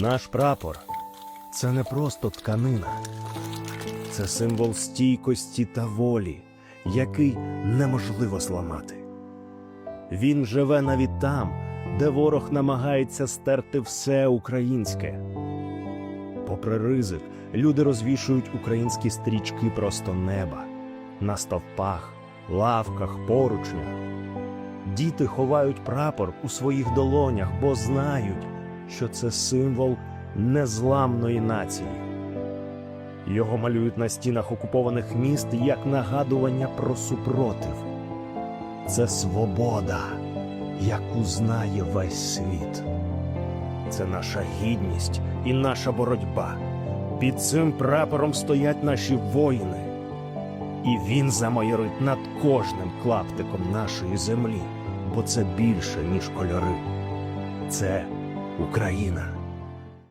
Наш прапор це не просто тканина, це символ стійкості та волі, який неможливо зламати. Він живе навіть там, де ворог намагається стерти все українське. Попри ризик, люди розвішують українські стрічки просто неба на стовпах, лавках, поручнях. Діти ховають прапор у своїх долонях, бо знають, що це символ незламної нації. Його малюють на стінах окупованих міст як нагадування про супротив. Це свобода, яку знає весь світ. Це наша гідність і наша боротьба. Під цим прапором стоять наші воїни. І він замайорить над кожним клаптиком нашої землі, бо це більше, ніж кольори. Це Україна.